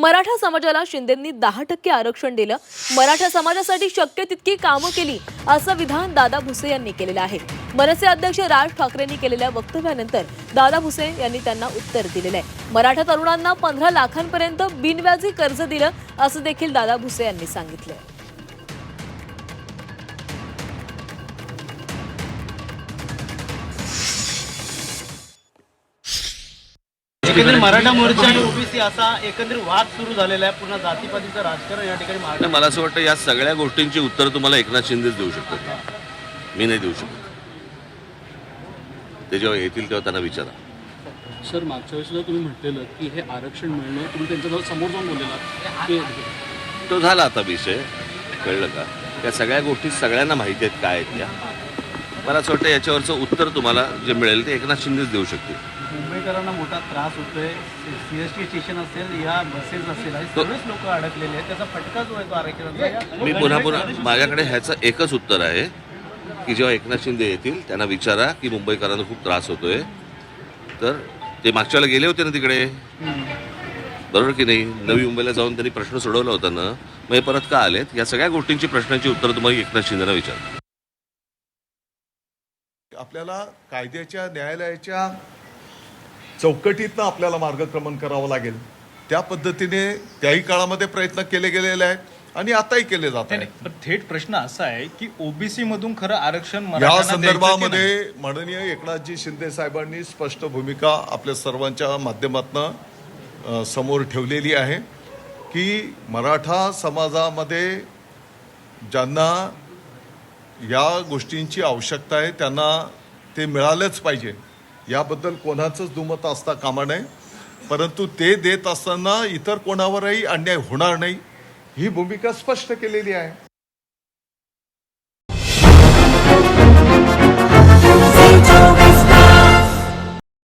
मराठा समाजाला शिंदेंनी दहा टक्के आरक्षण दिलं. मराठा समाजासाठी शक्य तितकी कामं केली असं विधान दादा भुसे यांनी केलेलं आहे. मनसे अध्यक्ष राज ठाकरेंनी केलेल्या वक्तव्यानंतर दादा भुसे यांनी त्यांना उत्तर दिलेलं आहे. मराठा तरुणांना पंधरा लाखांपर्यंत बिनव्याजी कर्ज दिलं असं देखील दादा भुसे यांनी सांगितलं एकंदरीत मराठा मोर्चा आणि ओबीसी असा एकंदरीत वाद सुरू झालेला आहे. पुन्हा जातीपातीचं राजकारण या ठिकाणी महाराष्ट्र नाही, मला असं वाटतं या सगळ्या गोष्टींची उत्तर तुम्हाला एकनाथ शिंदेच देऊ शकतात. मी नाही देऊ शकत. ते जेव्हा येतील तेव्हा त्यांना विचारा. सर मागच्या वेळेसला तुम्ही म्हटलेलं की हे आरक्षण मिळणं तुम्ही त्यांच्याजवळ समोर जाऊन बोललेला. की तो झाला आता विषय. कळलं का? या सगळ्या गोष्टी सगळ्यांना माहिती आहेत काय आहेत त्या. मला असं वाटतं याच्यावरचं उत्तर तुम्हाला जे मिळेल ते एकनाथ शिंदेच देऊ शकतील. मुंबईकरांना मोठा त्रास होतोय. सीएसटी स्टेशन असेल या बसेस असेल तो- सगळेच लोक अडकलेले आहेत. त्याचा फटका जो आहे तो आरक्षणाचा मी पुन्हा पुन्हा माझ्याकडे ह्याचं एकच उत्तर आहे की जेव्हा एकनाथ शिंदे येतील त्यांना विचारा की मुंबईकरांना खूप त्रास होतोय. तर ते मागच्या वेळेला गेले होते ना तिकडे. बरोबर की नाही? नवी मुंबईला जाऊन त्यांनी प्रश्न सोडवला होता ना. मग हे परत का आलेत? या सगळ्या गोष्टींची प्रश्नांची उत्तर तुम्हाला एकनाथ शिंदेना विचार आपल्याला कायद्याच्या न्यायालयाच्या चौकटीतनं आपल्याला मार्गक्रमण करावं लागेल. त्या पद्धतीने त्याही काळामध्ये प्रयत्न केले गेलेले आहेत आणि आताही केले जात आहेत. थेट प्रश्न असा आहे की ओबीसी मधून खरं आरक्षण या? संदर्भामध्ये माननीय एकनाथजी शिंदे साहेबांनी स्पष्ट भूमिका आपल्या सर्वांच्या माध्यमातनं समोर ठेवलेली आहे की मराठा समाजामध्ये ज्यांना या गोष्टींची आवश्यकता आहे त्यांना ते मिळालंच पाहिजे. याबद्दल कोणाचंच दुमत असता कामा नये. परंतु ते देत असताना इतर कोणावरही अन्याय होणार नाही. ही भूमिका स्पष्ट केलेली आहे.